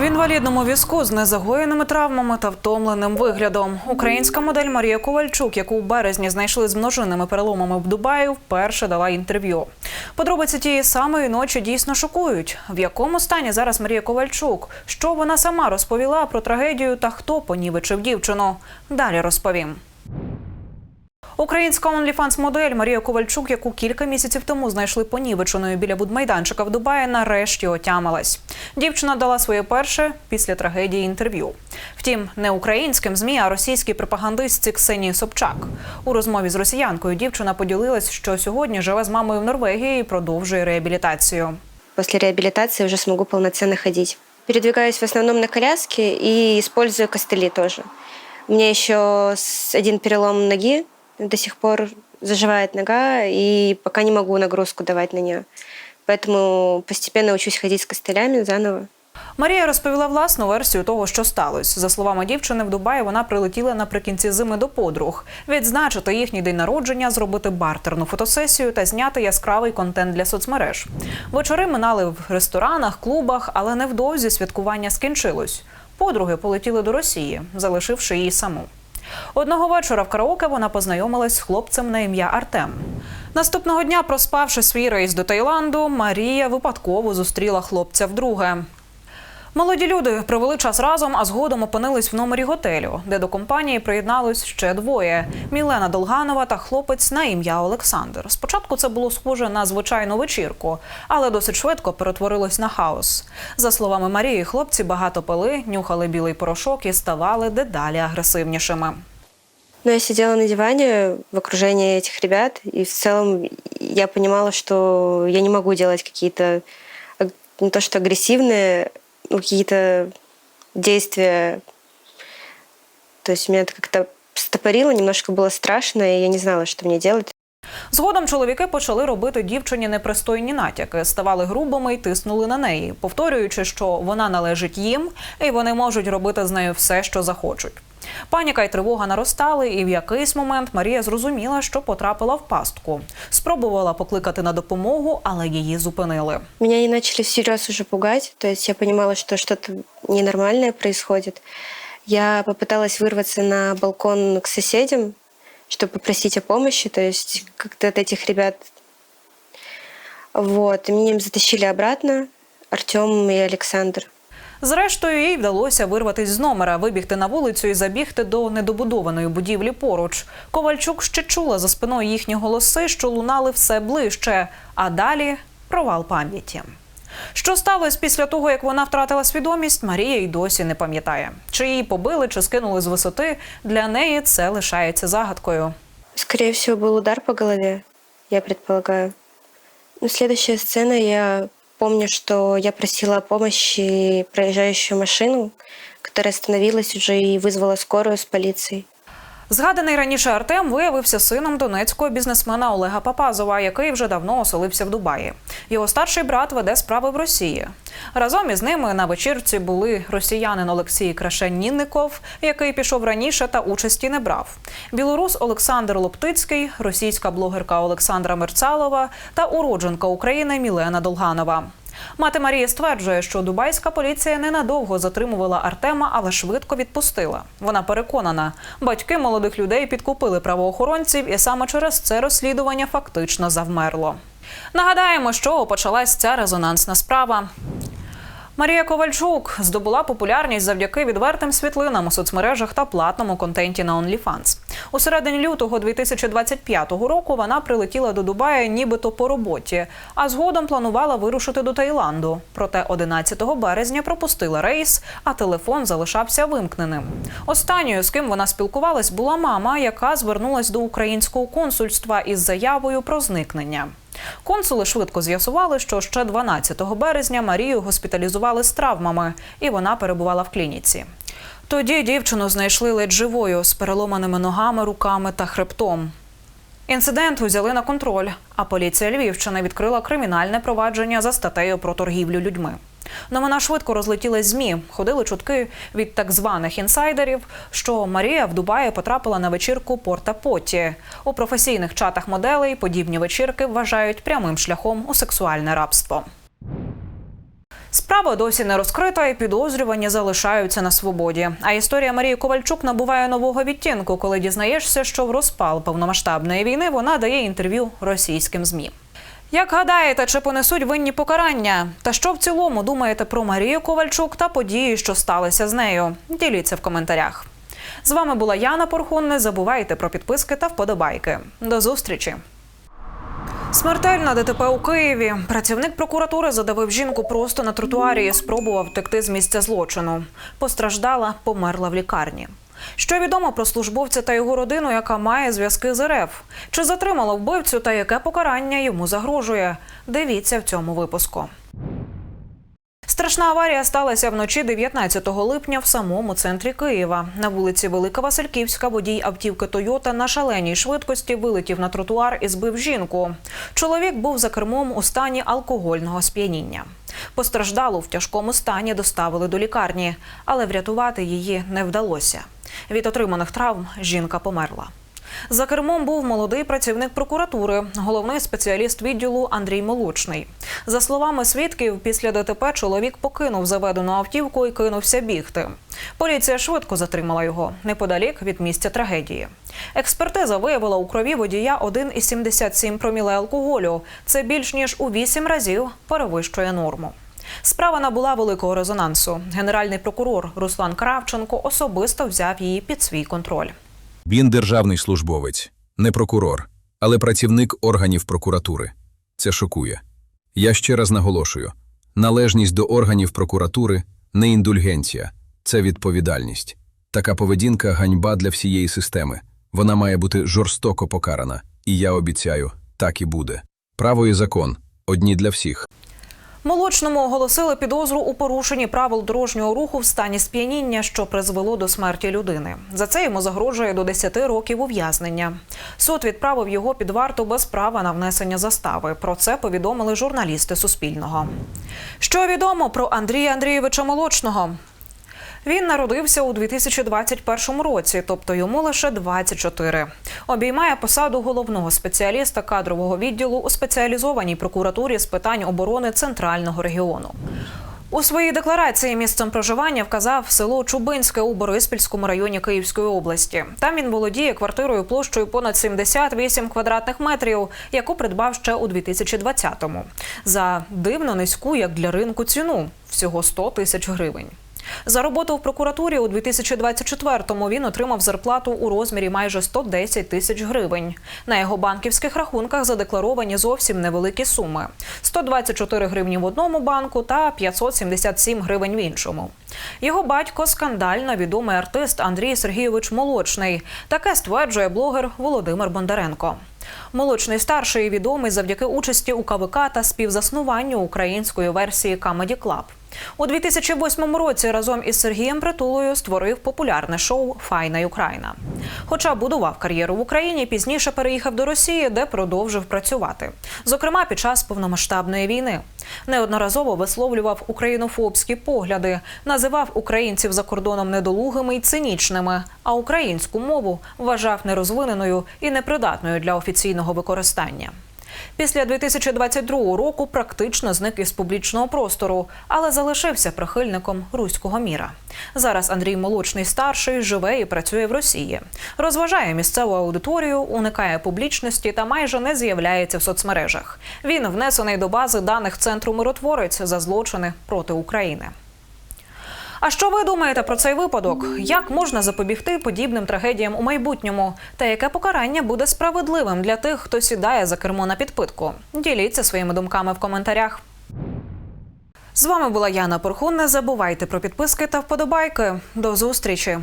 В інвалідному візку з незагоєними травмами та втомленим виглядом. Українська модель Марія Ковальчук, яку у березні знайшли з множинними переломами в Дубаї, вперше дала інтерв'ю. Подробиці тієї самої ночі дійсно шокують. В якому стані зараз Марія Ковальчук? Що вона сама розповіла про трагедію та хто понівечив дівчину? Далі розповім. Українська онліфанс-модель Марія Ковальчук, яку кілька місяців тому знайшли понівеченою біля будмайданчика в Дубаї, нарешті отямилась. Дівчина дала своє перше після трагедії інтерв'ю. Втім, не українським змі, а російській пропагандистці Ксенії Собчак. У розмові з росіянкою дівчина поділилась, що сьогодні живе з мамою в Норвегії і продовжує реабілітацію. После реабилитации уже смогу полноценно ходить. Передвигаюсь в основном на коляске и использую костыли тоже. У меня еще один перелом ноги, до сих пор заживает нога, и пока не могу нагрузку давать на нее. Поэтому постепенно учусь ходить с костылями заново. Марія розповіла власну версію того, що сталося. За словами дівчини, в Дубаї вона прилетіла наприкінці зими до подруг, відзначити їхній день народження, зробити бартерну фотосесію та зняти яскравий контент для соцмереж. Вечори минали в ресторанах, клубах, але невдовзі святкування скінчилось. Подруги полетіли до Росії, залишивши її саму. Одного вечора в караоке вона познайомилась з хлопцем на ім'я Артем. Наступного дня, проспавши свій рейс до Таїланду, Марія випадково зустріла хлопця вдруге. Молоді люди провели час разом, а згодом опинились в номері готелю, де до компанії приєднались ще двоє: Мілена Долганова та хлопець на ім'я Олександр. Спочатку це було схоже на звичайну вечірку, але досить швидко перетворилось на хаос. За словами Марії, хлопці багато пили, нюхали білий порошок і ставали дедалі агресивнішими. Но я сидела на диване в окружении этих ребят, и в целом я понимала, что я не могу делать какие-то не то что агрессивные, ну, какие-то действия. То есть меня это как-то стопорило, немножко было страшно, и я не знала, что мне делать. Згодом чоловіки почали робити дівчині непристойні натяки, ставали грубими і тиснули на неї, повторюючи, що вона належить їм, і вони можуть робити з нею все, що захочуть. Паніка й тривога наростали, і в якийсь момент Марія зрозуміла, що потрапила в пастку. Спробувала покликати на допомогу, але її зупинили. Меня они начали всерьез уже пугать, то есть я понимала, что что-то ненормальное происходит. Я попыталась вырваться на балкон к соседям, чтобы попросить о помощи, то есть как-то от этих ребят. Вот, и меня затащили обратно Артем и Александр. Зрештою, їй вдалося вирватись з номера, вибігти на вулицю і забігти до недобудованої будівлі поруч. Ковальчук ще чула за спиною їхні голоси, що лунали все ближче. А далі провал пам'яті. Що сталося після того, як вона втратила свідомість, Марія й досі не пам'ятає. Чи її побили, чи скинули з висоти, для неї це лишається загадкою. Скорее всего, был удар по голове, я предполагаю. Ну, следующая сцена, я помню, что я просила о помощи проезжающую машину, которая остановилась уже и вызвала скорую с полицией. Згаданий раніше Артем виявився сином донецького бізнесмена Олега Папазова, який вже давно оселився в Дубаї. Його старший брат веде справи в Росії. Разом із ними на вечірці були росіянин Олексій Крашенінников, який пішов раніше та участі не брав. Білорус Олександр Лоптицький, російська блогерка Олександра Мерцалова та уродженка України Мілена Долганова. Мати Марії стверджує, що дубайська поліція ненадовго затримувала Артема, але швидко відпустила. Вона переконана, батьки молодих людей підкупили правоохоронців, і саме через це розслідування фактично завмерло. Нагадаємо, що почалась ця резонансна справа. Марія Ковальчук здобула популярність завдяки відвертим світлинам у соцмережах та платному контенті на OnlyFans. У середині лютого 2025 року вона прилетіла до Дубая нібито по роботі, а згодом планувала вирушити до Таїланду. Проте 11 березня пропустила рейс, а телефон залишався вимкненим. Останньою, з ким вона спілкувалась, була мама, яка звернулась до українського консульства із заявою про зникнення. Консули швидко з'ясували, що ще 12 березня Марію госпіталізували з травмами, і вона перебувала в клініці. Тоді дівчину знайшли ледь живою з переломаними ногами, руками та хребтом. Інцидент узяли на контроль, а поліція Львівщини відкрила кримінальне провадження за статтею про торгівлю людьми. Новина швидко розлетілась змі. Ходили чутки від так званих інсайдерів, що Марія в Дубаї потрапила на вечірку Порта Поті. У професійних чатах моделей подібні вечірки вважають прямим шляхом у сексуальне рабство. Справа досі не розкрита, і підозрювані залишаються на свободі. А історія Марії Ковальчук набуває нового відтінку, коли дізнаєшся, що в розпал повномасштабної війни вона дає інтерв'ю російським змі. Як гадаєте, чи понесуть винні покарання? Та що в цілому думаєте про Марію Ковальчук та події, що сталися з нею? Діліться в коментарях. З вами була Яна Порхун. Не забувайте про підписки та вподобайки. До зустрічі! Смертельна ДТП у Києві. Працівник прокуратури задавив жінку просто на тротуарі і спробував втекти з місця злочину. Постраждала, померла в лікарні. Що відомо про службовця та його родину, яка має зв'язки з РФ? Чи затримала вбивцю та яке покарання йому загрожує? Дивіться в цьому випуску. Страшна аварія сталася вночі 19 липня в самому центрі Києва. На вулиці Велика Васильківська водій автівки Тойота на шаленій швидкості вилетів на тротуар і збив жінку. Чоловік був за кермом у стані алкогольного сп'яніння. Постраждалу в тяжкому стані доставили до лікарні, але врятувати її не вдалося. Від отриманих травм жінка померла. За кермом був молодий працівник прокуратури, головний спеціаліст відділу Андрій Молочний. За словами свідків, після ДТП чоловік покинув заведену автівку і кинувся бігти. Поліція швидко затримала його неподалік від місця трагедії. Експертиза виявила у крові водія 1,77 проміле алкоголю. Це більш ніж у 8 разів перевищує норму. Справа набула великого резонансу. Генеральний прокурор Руслан Кравченко особисто взяв її під свій контроль. Він державний службовець, не прокурор, але працівник органів прокуратури. Це шокує. Я ще раз наголошую: належність до органів прокуратури не індульгенція, це відповідальність. Така поведінка ганьба для всієї системи. Вона має бути жорстоко покарана. І я обіцяю, так і буде. Право і закон одні для всіх. Молочному оголосили підозру у порушенні правил дорожнього руху в стані сп'яніння, що призвело до смерті людини. За це йому загрожує до 10 років ув'язнення. Суд відправив його під варту без права на внесення застави. Про це повідомили журналісти Суспільного. Що відомо про Андрія Андрійовича Молочного? Він народився у 2021 році, тобто йому лише 24. Обіймає посаду головного спеціаліста кадрового відділу у спеціалізованій прокуратурі з питань оборони центрального регіону. У своїй декларації місцем проживання вказав село Чубинське у Бориспільському районі Київської області. Там він володіє квартирою площею понад 78 квадратних метрів, яку придбав ще у 2020-му. За дивно низьку, як для ринку, ціну всього 100 тисяч гривень. За роботу в прокуратурі у 2024-му він отримав зарплату у розмірі майже 110 тисяч гривень. На його банківських рахунках задекларовані зовсім невеликі суми: 124 гривні в одному банку та 577 гривень в іншому. Його батько скандально відомий артист Андрій Сергійович Молочний. Таке стверджує блогер Володимир Бондаренко. Молочний старший відомий завдяки участі у КВК та співзаснуванню української версії Comedy Club. У 2008 році разом із Сергієм Притулою створив популярне шоу Файна Україна. Хоча будував кар'єру в Україні, пізніше переїхав до Росії, де продовжив працювати. Зокрема, під час повномасштабної війни. Неодноразово висловлював українофобські погляди, називав українців за кордоном недолугими й цинічними, а українську мову вважав нерозвиненою і непридатною для офіційного використання. Після 2022 року практично зник із публічного простору, але залишився прихильником руського міра. Зараз Андрій Молочний старший живе і працює в Росії. Розважає місцеву аудиторію, уникає публічності та майже не з'являється в соцмережах. Він внесений до бази даних центру миротворець за злочини проти України. А що ви думаєте про цей випадок? Як можна запобігти подібним трагедіям у майбутньому? Та яке покарання буде справедливим для тих, хто сідає за кермо на підпитку? Діліться своїми думками в коментарях. З вами була Яна Порхун. Не забувайте про підписки та вподобайки. До зустрічі.